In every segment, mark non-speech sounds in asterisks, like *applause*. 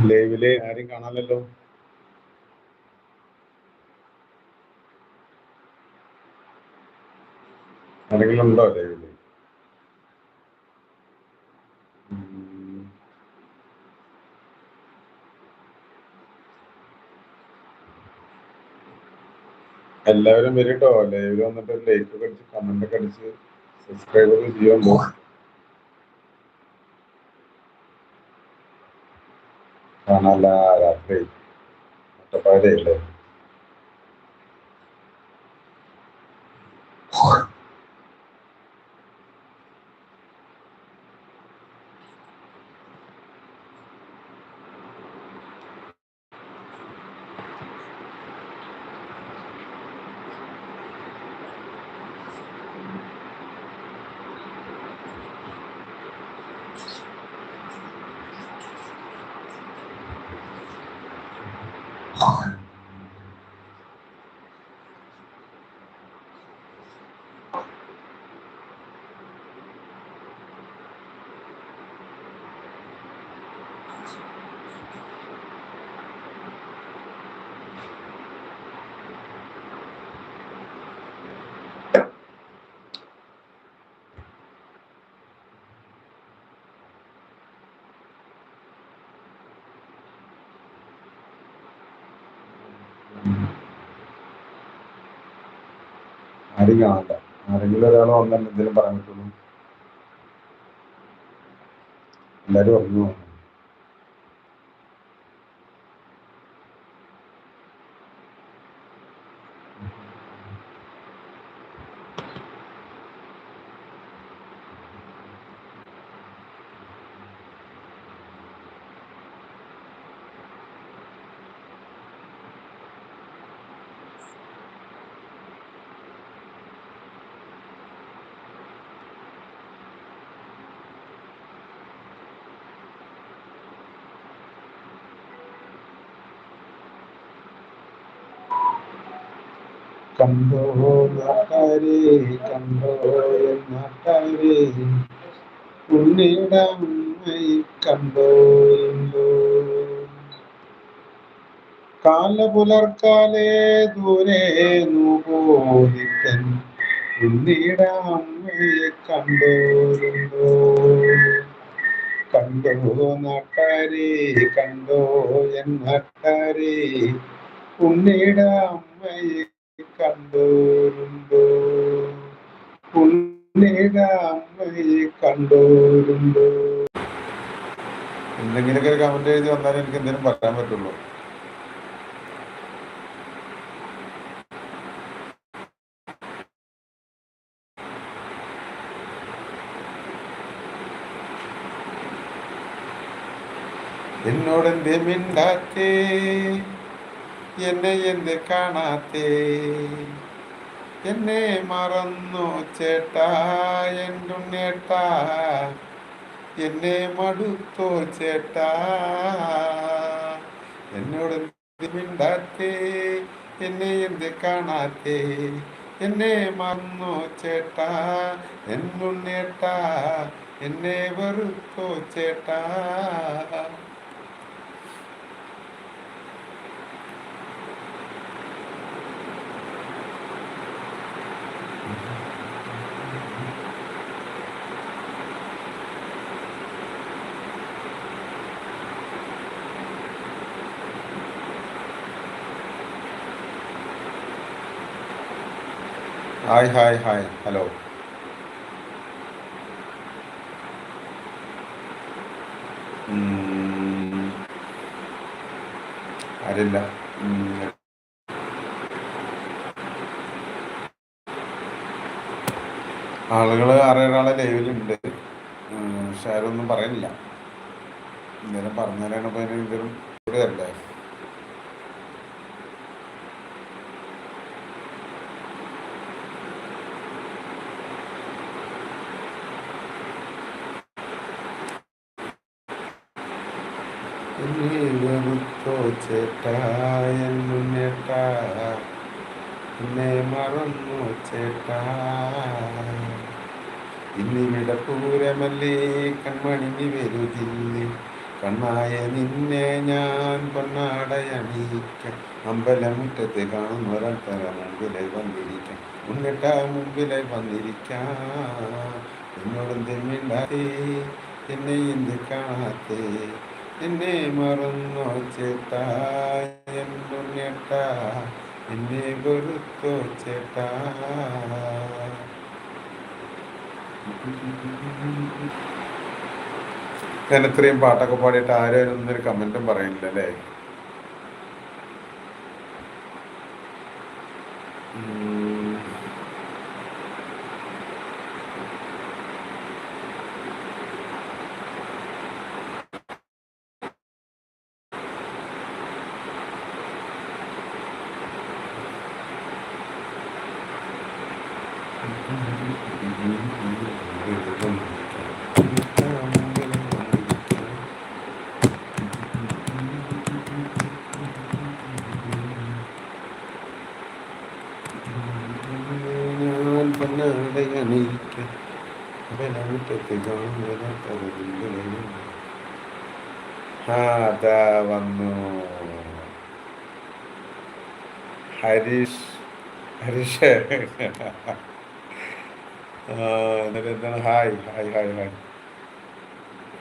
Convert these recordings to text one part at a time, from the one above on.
ലൈവിൽ ആരും കാണാനല്ലോ ആരെങ്കിലും ഉണ്ടോ ലൈവിൽ? എല്ലാവരും വരട്ടോ ലൈവിൽ വന്നിട്ട് ലൈക്ക് ഒക്കെ അടിച്ച് കമന്റ് ഒക്കെ അടിച്ച് സബ്സ്ക്രൈബ് ഒക്കെ ചെയ്യുമ്പോ കാണാല്ല രാത്രി on. ആരും കാണില്ല ആരെങ്കിലും ഒരാൾ വന്നാൽ എന്തെങ്കിലും പറയാൻ പറ്റുള്ളൂ എല്ലാരും ഉറങ്ങുവാ? കണ്ടോ നാട്ടാരെ കണ്ടോ നാട്ടാരെ ഉണ്ണിടമ്മയി കണ്ടോ കാല പുലർക്കാലേ ദൂരെ പോലിക്കൻ ഉണ്ണിയുടെ അമ്മയെ കണ്ടോരുണ്ടോ കണ്ടോ നാട്ടാരെ കണ്ടോ എൻ നാട്ടാരെ അമ്മയെ എന്തെങ്കിലുമൊക്കെ ഒരു കമന്റ് എഴുതി വന്നാലും എനിക്ക് എന്തെങ്കിലും പറയാൻ പറ്റുള്ളൂ. എന്നോടെന്തേ മിണ്ടാത്തേ? എന്നെ എന്ത് കാണാത്തേ? എന്നെ മറന്നു ചേട്ടാ എന്തുണ്ണേട്ടാ എന്നെ മടുത്തോ ചേട്ടാ? എന്നോട് മിണ്ടാത്തേ? എന്നെ എന്ത് കാണാത്തേ? എന്നെ മറന്നു ചേട്ടാ എന്നുണ്ണേട്ടാ എന്നെ വെറുത്തോ ചേട്ടാ? Hi hi hi. ഹലോ. ആരില്ല. ആളുകൾ ആറേഴാളെ ലൈവിലുണ്ട്. പക്ഷെ ആരൊന്നും പറയുന്നില്ല. എന്തെങ്കിലും പറഞ്ഞാലാണ് ഇപ്പോൾ എന്തെങ്കിലും ഇവിടെ അല്ലേ ചേട്ടാ എന്നെ മറന്നു ചേട്ടാ. ഇന്നിവിടെ പൂരമല്ലേ കൺമണിഞ്ഞ് വരുതില്ലേ കണ്ണായ നിന്നെ ഞാൻ പൊന്നാടയണിയിക്കാം. അമ്പലമുറ്റത്ത് കാണുന്നൊരാൾക്കാര മുമ്പിലെ വന്നിരിക്കാം. മുന്നിട്ട മുമ്പിലെ വന്നിരിക്കാം. എന്നോടെന്ത് മിണ്ടാത്തേ എന്നെ എന്ത് കാണാത്തേ? എന്നെ മറന്നു ചേട്ടാ എന്നുണ്ണിയേട്ടാ എന്നെ വെറുത്തോ ചേട്ടാ. ഞാൻ ഇത്രയും പാട്ടൊക്കെ പാടിയിട്ട് ആരും ഒരു കമന്റും പറയുന്നില്ല അല്ലേ ഉം. ഞാൻ പൊന്നാടയണിയിക്കാം അമ്പലമുറ്റത്ത് കാണുന്നൊരാൾക്കാര ആ വന്നു. ഹരീഷ് ഹരീഷ്. എന്താണ്? Hi hi hi hi.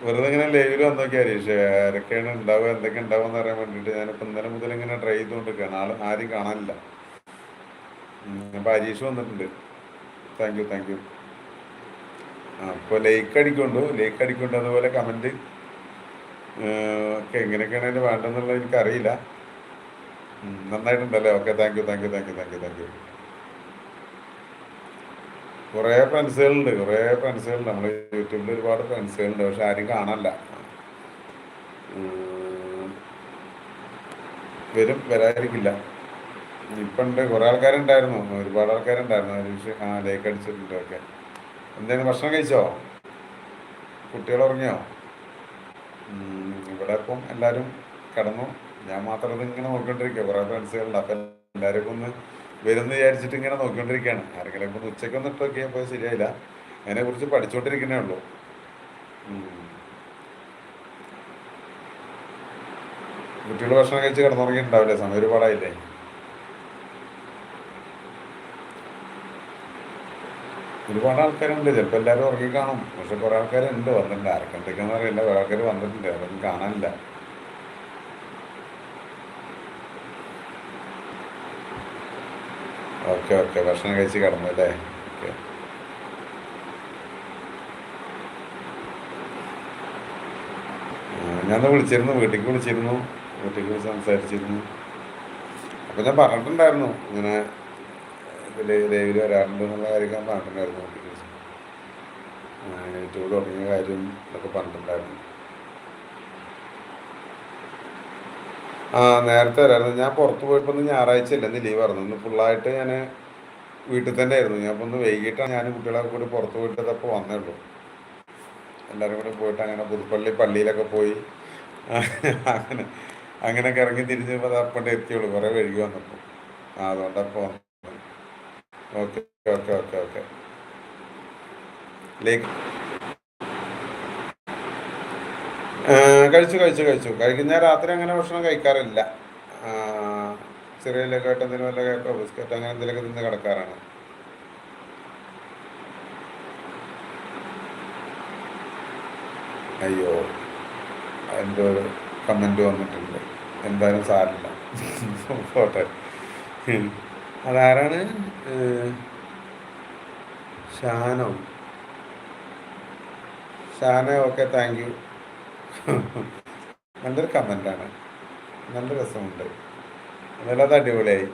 വെറുതെ ഇങ്ങനെ ലൈവിൽ വന്നോക്കി ഹരീഷ്. ആരൊക്കെയാണ് ഉണ്ടാവുക എന്തൊക്കെ ഉണ്ടാവുക എന്ന് അറിയാൻ വേണ്ടിയിട്ട് ഞാനിപ്പോൾ ഇന്നലെ മുതൽ ഇങ്ങനെ ട്രൈ ചെയ്തുകൊണ്ടിരിക്കുകയാണ്. ആരും കാണാനില്ല. ഉം, അജീഷ് വന്നിട്ടുണ്ട്. താങ്ക് യു താങ്ക് യു അപ്പോൾ ലൈക്ക് അടിക്കൊണ്ടു. ലൈക്ക് അടിക്കൊണ്ട് അതുപോലെ കമന്റ് ഒക്കെ എങ്ങനെയൊക്കെയാണ് അതിന് വേണ്ടതെന്നുള്ളത് എനിക്കറിയില്ല. നന്നായിട്ടുണ്ടല്ലേ? Okay thank you thank you thank you thank you thank you കുറേ ഫ്രണ്ട്സുകളുണ്ട് കുറേ ഫ്രണ്ട്സുകളുണ്ട് നമ്മൾ യൂട്യൂബിൽ ഒരുപാട് ഫ്രണ്ട്സുകളുണ്ട് പക്ഷെ ആരും കാണല്ല വരും വരാതിരിക്കില്ല. ഇപ്പം കുറെ ആൾക്കാരുണ്ടായിരുന്നു ഒരുപാട് ആൾക്കാരുണ്ടായിരുന്നു. ഹരീഷ് ആ ലേക്ക് അടിച്ചിട്ടുണ്ട് ഒക്കെ. എന്തായാലും ഭക്ഷണം കഴിച്ചോ? കുട്ടികൾ ഉറങ്ങിയോ ഇവിടെ ഇപ്പം എല്ലാവരും കിടന്നു. ഞാൻ മാത്രം ഇതിങ്ങനെ നോക്കിക്കൊണ്ടിരിക്കുക കുറേ ഫ്രണ്ട്സുകളുണ്ട്. അപ്പം എല്ലാവരും ഒന്ന് വരുമെന്ന് വിചാരിച്ചിട്ട് ഇങ്ങനെ നോക്കിക്കൊണ്ടിരിക്കുകയാണ് ആരെങ്കിലും ഇപ്പം ഉച്ചയ്ക്ക് ഒന്ന് ഇട്ട് നോക്കിയപ്പോൾ ശരിയായില്ല. അതിനെക്കുറിച്ച് പഠിച്ചുകൊണ്ടിരിക്കുന്നേ ഉള്ളൂ. കുട്ടികൾ ഭക്ഷണം കഴിച്ച് കിടന്നുറങ്ങിയിട്ടുണ്ടാവില്ലേ? സമയം ഒരുപാടായില്ലേ ഒരുപാട് ആൾക്കാരുണ്ട്. ചിലപ്പോൾ എല്ലാവരും ഉറങ്ങി കാണും. പക്ഷെ കുറേ ആൾക്കാരുണ്ട് വന്നിട്ടുണ്ട്. ആർക്കെന്തൊക്കെയാണെന്ന് അറിയില്ല. കുറേ ആൾക്കാർ വന്നിട്ടുണ്ട്. അതൊന്നും കാണാനില്ല. Okay okay. ഭക്ഷണം കഴിച്ച് കിടന്നു അല്ലേ? ഓക്കെ. ഞാൻ വിളിച്ചിരുന്നു. വീട്ടിലേക്ക് വിളിച്ചിരുന്നു. വീട്ടിലേക്ക് സംസാരിച്ചിരുന്നു. അപ്പം ഞാൻ പറഞ്ഞിട്ടുണ്ടായിരുന്നു. ഇങ്ങനെ ലൈവിൽ വരാറുണ്ട് എന്നുള്ള കാര്യം ഞാൻ പറഞ്ഞിട്ടുണ്ടായിരുന്നു. യൂട്യൂബ് തുടങ്ങിയ കാര്യം ഇതൊക്കെ പറഞ്ഞിട്ടുണ്ടായിരുന്നു. ആ നേരത്തെ വരായിരുന്നു ഞാൻ പുറത്ത് പോയപ്പോൾ ഒന്ന് ഞായറാഴ്ച ഇല്ല ഇന്ന് ലീവ് ആയിരുന്നു. ഇന്ന് ഫുള്ളായിട്ട് ഞാൻ വീട്ടിൽ തന്നെ ആയിരുന്നു. ഞാൻ അപ്പോൾ ഒന്ന് വൈകിട്ടാണ് ഞാൻ കുട്ടികളൊക്കെ കൂടി പുറത്ത് പോയിട്ട് അപ്പോൾ വന്നേ ഉള്ളൂ എല്ലാവരും കൂടി പോയിട്ട് അങ്ങനെ പുതുപ്പള്ളി പള്ളിയിലൊക്കെ പോയി. അങ്ങനെ അങ്ങനെയൊക്കെ ഇറങ്ങി തിരിഞ്ഞപ്പോൾ അപ്പം എത്തിയുള്ളൂ. കുറേ വഴുകി വന്നപ്പോൾ അതുകൊണ്ടപ്പോൾ ഓക്കെ ഓക്കെ ഓക്കെ ഓക്കെ ലേക്ക് കഴിച്ചു കഴിച്ചു കഴിച്ചു. കഴിക്കുന്ന രാത്രി അങ്ങനെ ഭക്ഷണം കഴിക്കാറില്ല. ചെറിയ ലക്കായിട്ട് എന്തെങ്കിലും വല്ല കേട്ടോ ബിസ്ക്കറ്റ് അങ്ങനെ എന്തെങ്കിലുമൊക്കെ തിന്ന് കിടക്കാറാണ്. അയ്യോ എന്റെ ഒരു കമന്റ് വന്നിട്ടുണ്ട്. എന്തായാലും സാരില്ല *laughs* പോട്ടെ. ഉം. അതാരാണ്? ഷാനോ. ഷാനോ ഓക്കെ താങ്ക് യു നല്ലൊരു കമന്റാണ് നല്ല രസമുണ്ട്. എന്നാലും അത് അടിപൊളിയായി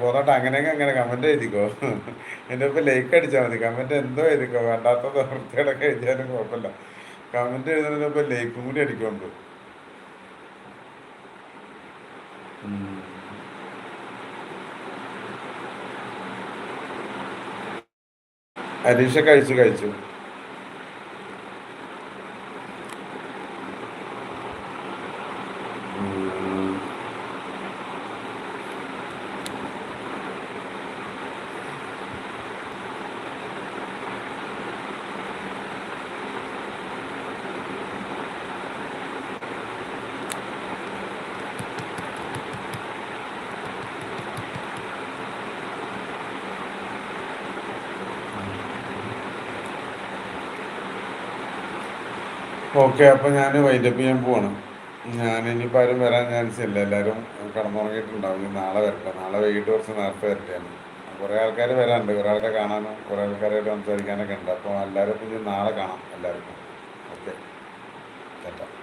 പോന്നോട്ട് അങ്ങനെയൊക്കെ അങ്ങനെ കമന്റ് എഴുതിക്കോ. *laughs* എന്റെ ഒപ്പം ലൈക്ക് അടിച്ചാൽ മതി. കമന്റ് എന്തോ എഴുതിക്കോ. വേണ്ടാത്ത വൃത്തിയോടൊക്കെ എഴുതിയാലും കുഴപ്പമില്ല. കമന്റ് എഴുതുന്നതിനൊപ്പം ലൈക്കും കൂടി അടിക്കുന്നുണ്ട്. ഉം. കഴിച്ചു കഴിച്ചു ഓക്കെ അപ്പോൾ ഞാൻ വൈൻഡപ്പ് ചെയ്യാൻ പോവാണ്. ഞാൻ ഇനിയിപ്പോൾ ആരും വരാൻ ചാൻസ് ഇല്ല. എല്ലാവരും കടന്നുറങ്ങിയിട്ടുണ്ടാവും. ഇനി നാളെ വരട്ടെ. നാളെ വൈകിട്ട് കുറച്ച് നേരത്തെ വരട്ടെ കുറേ ആൾക്കാർ വരാനുണ്ട്. കുറേ ആൾക്കാരെ കാണാനും കുറേ ആൾക്കാരായിട്ട് സംസാരിക്കാനൊക്കെ ഉണ്ട്. അപ്പോൾ എല്ലാവരും ഇനി നാളെ കാണാം എല്ലാവർക്കും. ഓക്കെ. ചേട്ടാ.